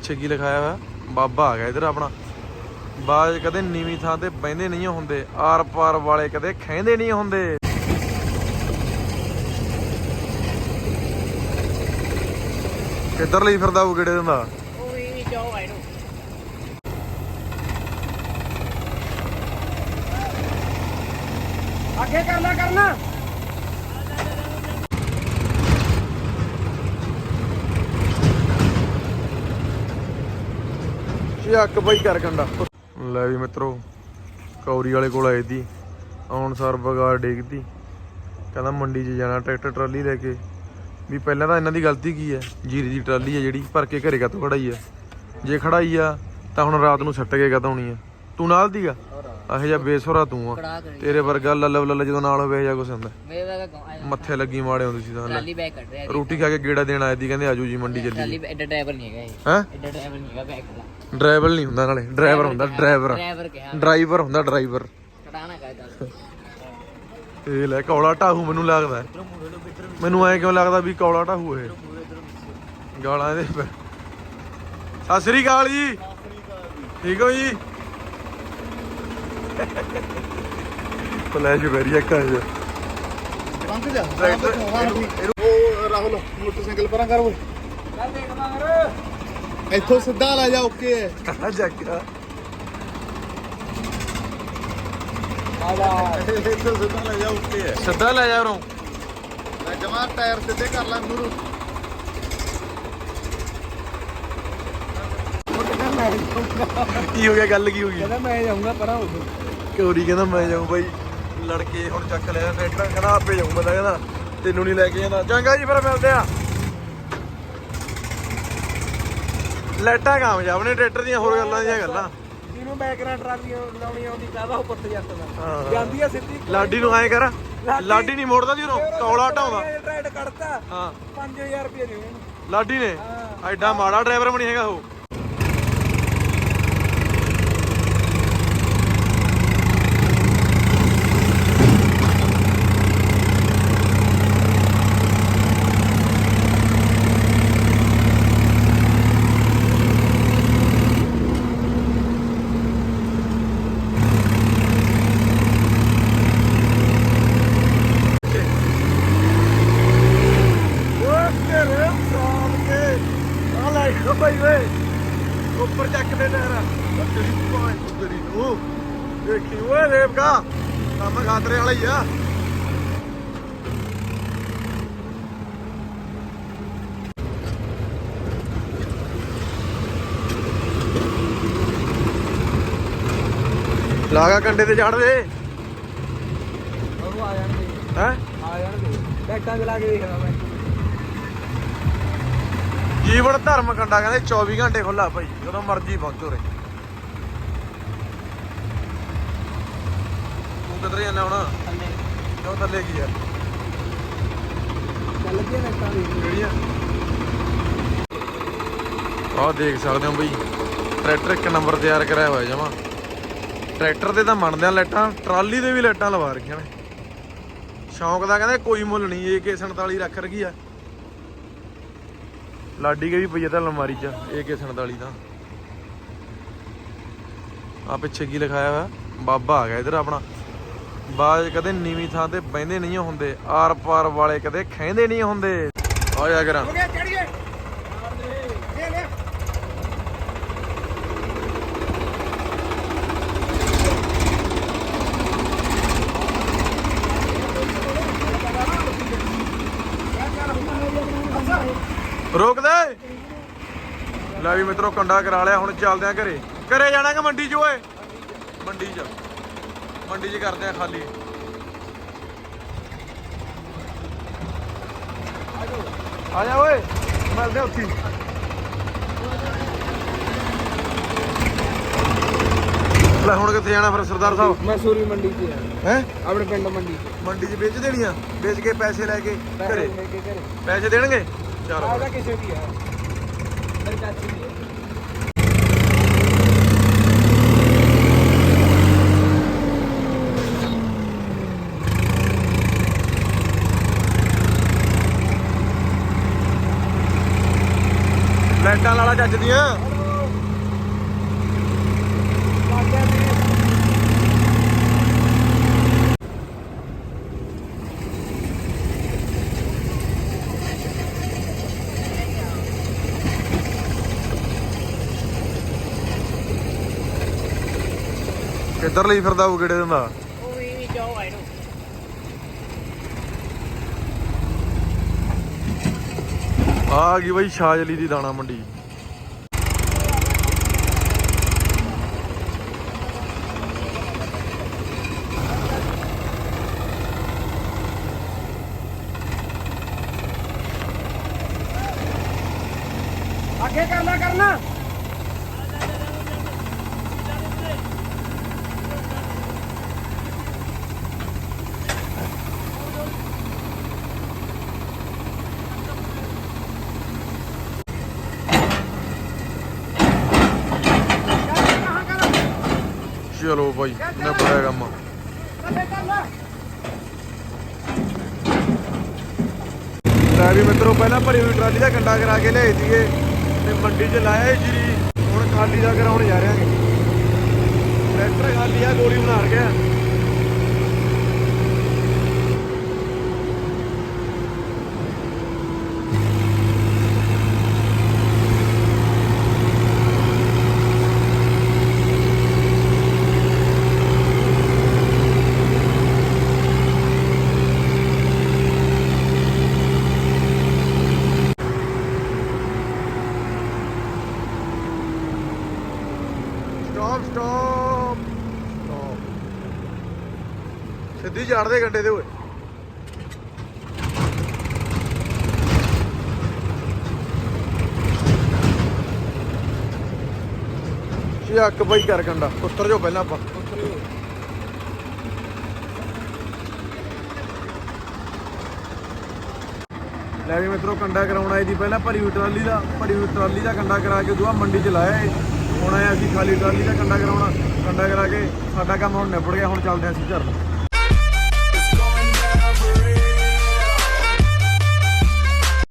ਪਿੱਛੇ ਕੀ ਲਿਖਾਇਆ ਹੋਇਆ? ਬਾਬਾ ਆ ਗਿਆ ਇਧਰ ਆਪਣਾ। ਬਾਜ ਕਦੇ ਨੀਵੀਂ ਥਾਂ ਤੇ ਬਹਿੰਦੇ ਨਹੀਂ ਹੁੰਦੇ। ਆਰ ਪਾਰ ਵਾਲੇ ਕਦੇ ਖਹਿੰਦੇ ਨਹੀਂ ਹੁੰਦੇ। ਕਿੱਧਰ ਲਈ ਫਿਰਦਾ ਉਹ ਕਿਹੜੇ ਦਿੰਦਾ? ਉਹ ਵੀ ਜਾਓ ਆਈ ਅੱਗੇ ਕਰਨਾ ਕਰਨਾ। ਸ਼ੱਕ ਬਈ ਕਰ ਕੰਡਾ ਲੈ ਵੀ ਮਿੱਤਰੋ ਕੌਰੀ ਵਾਲੇ ਕੋਲ ਆਏ ਦੀ ਆਉਣ ਸਾਰ ਬਗਾੜ ਡੇਗਦੀ ਕਹਿੰਦਾ ਮੰਡੀ 'ਚ ਜਾਣਾ ਟਰੈਕਟਰ ਟਰਾਲੀ ਲੈ ਕੇ। ਵੀ ਪਹਿਲਾਂ ਤਾਂ ਇਹਨਾਂ ਦੀ ਗਲਤੀ ਕੀ ਹੈ? ਜੀਰੀ ਦੀ ਟਰਾਲੀ ਹੈ ਜਿਹੜੀ ਭਰ ਕੇ ਘਰੇ ਕਾਤੋਂ ਖੜਾਈ ਹੈ ਜੇ ਖੜਾਈ ਆ ਤਾਂ ਹੁਣ ਰਾਤ ਨੂੰ ਸੱਟ ਕੇ ਕਾਤੋਂ ਆਉਣੀ ਹੈ ਤੂੰ ਨਾਲ ਦੀਗਾ ਇਹੋ ਜਿਹਾ ਬੇਸੁਰਾ ਤੂੰ ਆ। ਤੇਰੇ ਵਰਗਾ ਲੱਲ ਲੱਲ ਜਦੋਂ ਨਾਲ ਹੋਵੇ ਜਾਂ ਕੁਛ ਹੁੰਦਾ। ਮੱਥੇ ਲੱਗੀ ਮਾੜੇ ਹੁੰਦੇ ਸੀ ਤਾਂ ਰੋਟੀ ਖਾ ਕੇ ਗੇੜਾ ਦੇਣ ਆਏ ਦੀ ਕਹਿੰਦੇ ਆਜੋ ਜੀ ਮੰਡੀ ਚੱਲੀ ਟਰਾਲੀ ਐਡਾ ਡਰਾਈਵਰ ਨਹੀਂ ਹੈਗਾ ਇਹ। ਹੈ? ਐਡਾ ਡਰਾਈਵਰ ਨਹੀਂ ਹੈਗਾ ਬੈਗ ਦਾ। ਡਰਾਈਵਰ ਨਹੀਂ ਹੁੰਦਾ ਨਾਲੇ ਡਰਾਈਵਰ ਹੁੰਦਾ ਡਰਾਈਵਰ। ਡਰਾਈਵਰ ਕਿਹਾ। ਡਰਾਈਵਰ ਹੁੰਦਾ ਡਰਾਈਵਰ। ਕਟਾਣਾ ਇਹ ਲੈ ਕੌਲਾ ਢਾਹੂ ਮੈਨੂੰ ਲੱਗਦਾ। ਮੂਰੇ ਮੈਨੂੰ ਐ ਕਿਉਂ ਲੱਗਦਾ ਵੀ ਕੌਲਾ ਢਾਹੂ ਇਹ? ਮੂਰੇ ਗਾਲਾਂ ਪੈ ਸਤਿ ਸ੍ਰੀ ਅਕਾਲ ਜੀ। ਠੀਕ ਹੋ ਜੀ? ਫਲੈਸ਼ ਵੈਰੀ ਅੱਖਾਂ ਜੋ। ਬੰਦ ਜਾ ਟਰੈਕਟਰ ਉਹ ਰਾਹੁਲ ਮੋਟਰਸਾਈਕਲ ਪਰਾਂ ਕਰ ਚੱਲ ਦੇਖ ਮਗਰ ਇੱਥੋਂ ਸਿੱਧਾ ਲੈ ਜਾ ਓਕੇ ਹੈ। ਕਹਾ ਜੱਗਾ ਇੱਥੋਂ ਸਿੱਧਾ ਲੈ ਜਾ ਓਕੇ ਹੈ। ਸਿੱਧਾ ਲੈ ਜਾ ਉਰੋਂ। ਮੈਂ ਜਮਾ ਟਾਇਰ ਸਿੱਧੇ ਕਰ ਲਾਂ ਗੁਰੂ ਕੀ ਹੋ ਗਿਆ ਗੱਲ ਕੀ ਹੋ ਗਈ? ਕਹਿੰਦਾ ਮੈਂ ਜਾਊਂਗਾ ਪਰਾਂ ਉਦੋਂ ਕੌਰੀ ਕਹਿੰਦਾ ਮੈਂ ਜਾਊਂ ਬਾਈ। ਲੜਕੇ ਹੁਣ ਚੱਕ ਲਿਆ ਟਰੈਕਟਰ ਕਹਿੰਦਾ ਆਪੇ ਜਾਊਂ ਬੰਦਾ ਕਹਿੰਦਾ। ਤੈਨੂੰ ਨਹੀਂ ਲੈ ਕੇ ਜਾਂਦਾ। ਚੰਗਾ ਜੀ ਫਿਰ ਮਿਲਦੇ ਆ। ਲੈਟਾਂ ਕਾਮਯਾਬ ਨੇ ਟਰੈਕਟਰ ਦੀਆਂ ਹੋਰ ਗੱਲਾਂ ਦੀਆਂ ਗੱਲਾਂ। ਜਿਹਨੂੰ ਬੈਕਗ੍ਰਾਉਂਡ ਟਰਾਲੀ ਲਾਉਣੀ ਆਉਂਦੀ ਕਾਹਦਾ ਉਹ ਪੁੱਤ ਜੱਟ ਦਾ। ਜਾਂਦੀ ਆ ਸਿੱਧੀ। ਲਾਡੀ ਨੂੰ ਐਂ ਕਰ ਲਾਡੀ- ਨਹੀਂ ਮੋੜਦਾ ਜੀ ਉਹਨੂੰ ਕੌਲਾ ਢਾਉਂਦਾ ਟਰੈਡ ਕੱਢਤਾ। ਹਾਂ। 5000 ਰੁਪਏ ਦੇ ਉਹਨੂੰ। ਲਾਡੀ ਨੇ। ਐਡਾ ਮਾੜਾ ਡਰਾਈਵਰ ਬਣੀ ਹੈਗਾ ਉਹ ਓਏ ਤੇਰੇ ਸਾਲ ਕੇ ਆ ਲੈ ਓ ਭਾਈ ਓਏ ਉੱਪਰ ਚੱਕ ਦੇ ਟਾਇਰ ਤੇਰੀ ਭਾਈ ਤੇਰੀ ਨੂੰ ਦੇਖੀ ਓਏ ਰੇਬਕਾ ਕੰਮ ਖਾਤਰੇ ਵਾਲਾ ਹੀ ਆ ਲਾਗਾ ਕੰਡੇ ਤੇ ਚੜ ਦੇ। ਉਹਨੂੰ ਆ ਜਾਣਗੇ। ਹੈ? ਆ ਜਾਣਗੇ। ਬੈਕਾਂ ਚ ਲਾ ਕੇ ਦੇਖਦਾ ਮੈਂ। ਜੀਵਨ ਧਰਮ ਕੰਡਾ ਕਹਿੰਦੇ 24 ਘੰਟੇ ਖੁੱਲਾ ਭਾਈ ਜਦੋਂ ਮਰਜ਼ੀ ਪਹੁੰਚੋ ਰੇ ਤੂੰ ਕਿੱਧਰ ਜਾਣਾ ਹੁਣ? ਥੱਲੇ। ਕਿਉਂ ਥੱਲੇ ਕੀ ਆ? ਚੱਲ ਗਿਆ ਬੈਕਾਂ ਦੀ ਕਿਹੜੀਆਂ? ਆਹ ਦੇਖ ਸਕਦੇ ਹੋ ਬਈ ਟਰੈਕਟਰ ਇੱਕ ਨੰਬਰ ਤਿਆਰ ਕਰਾਇਆ ਹੋਇਆ ਜਮਾ। ਟਰੈਕਟਰ ਤੇ ਤਾਂ ਮੰਨਦੇ ਆ ਲਾਈਟਾਂ ਟਰਾਲੀ ਦੇ ਵੀ ਲਾਈਟਾਂ ਲਵਾ ਰੱਖੀਆਂ ਨੇ। ਸ਼ੌਂਕ ਦਾ ਕਹਿੰਦੇ ਕੋਈ ਮੁੱਲ ਨਹੀਂ AK47 ਰੱਖ ਰਗੀ ਆ ਲਾਡੀ ਕੇ ਵੀ ਪਈ ਆ ਤਾਂ ਅਲਮਾਰੀ 'ਚ। AK47 ਦਾ ਆ ਪਿੱਛੇ ਕੀ ਲਿਖਾਇਆ ਹੋਇਆ ਬਾਬਾ ਆ ਗਿਆ ਇਧਰ ਆਪਣਾ। ਬਾਜ ਕਦੇ ਨੀਵੀਂ ਥਾਂ ਤੇ ਬਹਿੰਦੇ ਨਹੀਂ ਹੁੰਦੇ। ਆਰ ਪਾਰ ਵਾਲੇ ਕਦੇ ਖਹਿੰਦੇ ਨਹੀਂ ਹੁੰਦੇ। ਆ ਜਾ ਕਰਾਂ। ਹੋ ਗਿਆ ਚੜੀਏ ਰੋਕ ਦੇ। ਲੈ ਵੀ ਮਿੱਤਰੋ ਕੰਡਾ ਕਰਾ ਲਿਆ ਹੁਣ ਚੱਲਦੇ ਆ ਘਰੇ। ਘਰੇ ਜਾਣਾ ਕਿ ਮੰਡੀ 'ਚ ਓਏ? ਮੰਡੀ 'ਚ। ਮੰਡੀ 'ਚ ਕਰਦੇ ਆ ਖਾਲੀ। ਆ ਜਾ ਓਏ ਮਿਲਦੇ ਆ ਉੱਥੇ। ਲੈ ਹੁਣ ਕਿੱਥੇ ਜਾਣਾ ਫਿਰ ਸਰਦਾਰ ਸਾਹਿਬ? ਮੈਂ ਸੂਰੀ ਮੰਡੀ 'ਚ ਆ ਹੈ? ਆਪਣੇ ਪਿੰਡ ਮੰਡੀ 'ਚ। ਮੰਡੀ 'ਚ ਵੇਚ ਦੇਣੀਆਂ? ਵੇਚ ਕੇ ਪੈਸੇ ਲੈ ਕੇ ਘਰੇ। ਪੈਸੇ ਦੇਣਗੇ? ਚਲੋ ਆਦਾ ਕਿਸੇ ਦੀ ਆ ਮੇਰੀ ਚਾਚੀ ਦੀ ਆ ਲਾਈਟਾਂ ਲਾਲਾ ਚੱਜਦੀਆਂ ਇੱਧਰ ਲਈ ਫਿਰਦਾ ਉਹ ਕਿਹੜੇ ਦਿੰਦਾ ਉਹ ਵੀ ਵੀ ਜਾਓ ਆਈ ਨੂੰ ਆ ਗਈ ਬਈ ਸ਼ਾਜਲੀ ਦੀ ਦਾਣਾ ਮੰਡੀ। ਅੱਗੇ ਕਰਨਾ ਕਰਨਾ ਕਹਾਂ ਕਰ ਚਲੋ ਬਾਈ ਨਿਬੜਿਆ ਕੰਮ ਲੈ ਵੀ ਮਿੱਤਰੋ, ਪਹਿਲਾਂ ਭਰੀ ਹੋਈ ਟਰਾਲੀ ਦਾ ਕੰਡਾ ਕਰਾ ਕੇ ਲਿਆਏ ਸੀਗੇ ਤੇ ਮੰਡੀ 'ਚ ਲਾਇਆ ਸੀ ਜੀਰੀ ਹੁਣ ਖਾਲੀ ਦਾ ਕਰਾਉਣ ਜਾ ਰਹੇ ਹਾਂਗੇ ਟਰੈਕਟਰ ਖਾਲੀ ਆ, ਗੋਲੀ ਬਣਾ ਗਿਆ। ਸਟਾਪ ਸਟਾਪ ਸਟਾਪ ਸਿੱਧੀ ਚੜਦੇ ਗੱਡੇ ਦੇ ਓਏ। ਇਹ ਬਾਈ ਕਰ ਕੰਡਾ, ਉੱਤਰ ਜਾਓ ਪਹਿਲਾਂ ਆਪਾਂ। ਲੈ ਵੀ ਮਿੱਤਰੋ, ਕੰਡਾ ਕਰਾਉਣਾ ਆਏ ਦੀ ਪਹਿਲਾਂ ਭਰੀ ਹੋਈ ਟਰਾਲੀ ਦਾ ਭਰੀ ਹੋਈ ਟਰਾਲੀ ਦਾ ਕੰਡਾ ਕਰਾ ਕੇ ਦੂਆ ਮੰਡੀ 'ਚ ਲਾਇਆ ਹੁਣ ਆਏ ਅਸੀਂ ਖਾਲੀ ਟਰਾਲੀ ਦਾ ਕੰਡਾ ਕਰਾਉਣਾ, ਕੰਡਾ ਕਰਾ ਕੇ ਸਾਡਾ ਕੰਮ ਹੁਣ ਨਿਬੜ ਗਿਆ, ਹੁਣ ਚੱਲਦੇ ਹਾਂ ਅਸੀਂ ਘਰ ਨੂੰ